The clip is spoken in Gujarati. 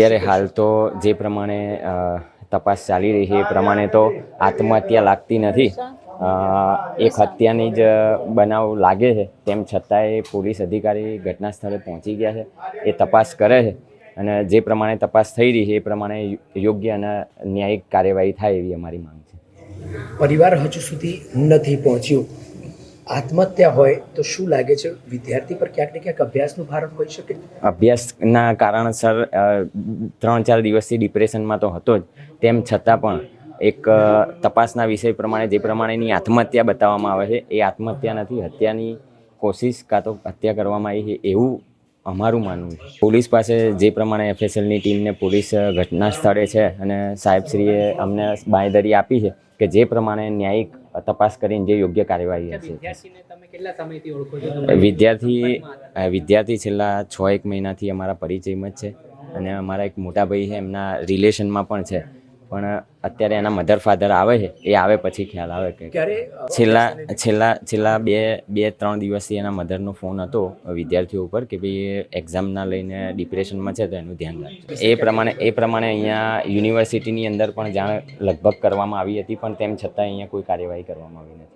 અત્યારે હાલ તો જે પ્રમાણે તપાસ ચાલી રહી છે એ પ્રમાણે તો આત્મહત્યા લાગતી નથી. એક હત્યાની જ બનાવ લાગે છે, તેમ છતાંય પોલીસ અધિકારી ઘટના સ્થળે પહોંચી ગયા છે, એ તપાસ કરે છે અને જે પ્રમાણે તપાસ થઈ રહી છે એ પ્રમાણે યોગ્ય અને ન્યાયિક કાર્યવાહી થાય એવી અમારી માંગ છે. પરિવાર હજુ સુધી નથી પહોંચ્યું. આત્મહત્યા હોય તો શું લાગે છે? વિદ્યાર્થી પર ક્યાંક ને ક્યાંક અભ્યાસનું ભારણ હોઈ શકે? અભ્યાસના કારણસર ત્રણ ચાર દિવસથી ડિપ્રેશનમાં તો હતો જ. તેમ છતાં પણ એક તપાસના વિષય પ્રમાણે, જે પ્રમાણેની આત્મહત્યા બતાવવામાં આવે છે, એ આત્મહત્યા નથી, હત્યાની કોશિશ કાં તો હત્યા કરવામાં આવી છે, એવું અમારું માનવું છે. પોલીસ પાસે જે પ્રમાણે એફએસએલની ટીમને પોલીસ ઘટના સ્થળે છે અને સાહેબશ્રીએ અમને બાંયધરી આપી છે કે જે પ્રમાણે ન્યાયિક તપાસ કરીને જે યોગ્ય કાર્યવાહી હશે. વિદ્યાર્થી વિદ્યાર્થી છેલ્લા છ એક મહિનાથી અમારા પરિચયમાં જ છે. અને અમારા એક મોટા ભાઈ છે એમના રિલેશનમાં પણ છે. પણ અત્યારે એના મધર ફાધર આવે છે એ આવે પછી ખ્યાલ આવે કે છેલ્લા છેલ્લા છેલ્લા બે બે ત્રણ દિવસથી એના મધરનો ફોન હતો વિદ્યાર્થીઓ ઉપર કે ભાઈ એક્ઝામના લઈને ડિપ્રેશનમાં છે તો એનું ધ્યાન રાખજો. એ પ્રમાણે એ પ્રમાણે અહીંયા યુનિવર્સિટીની અંદર પણ જાણ લગભગ કરવામાં આવી હતી પણ તેમ છતાં અહીંયા કોઈ કાર્યવાહી કરવામાં આવી નથી.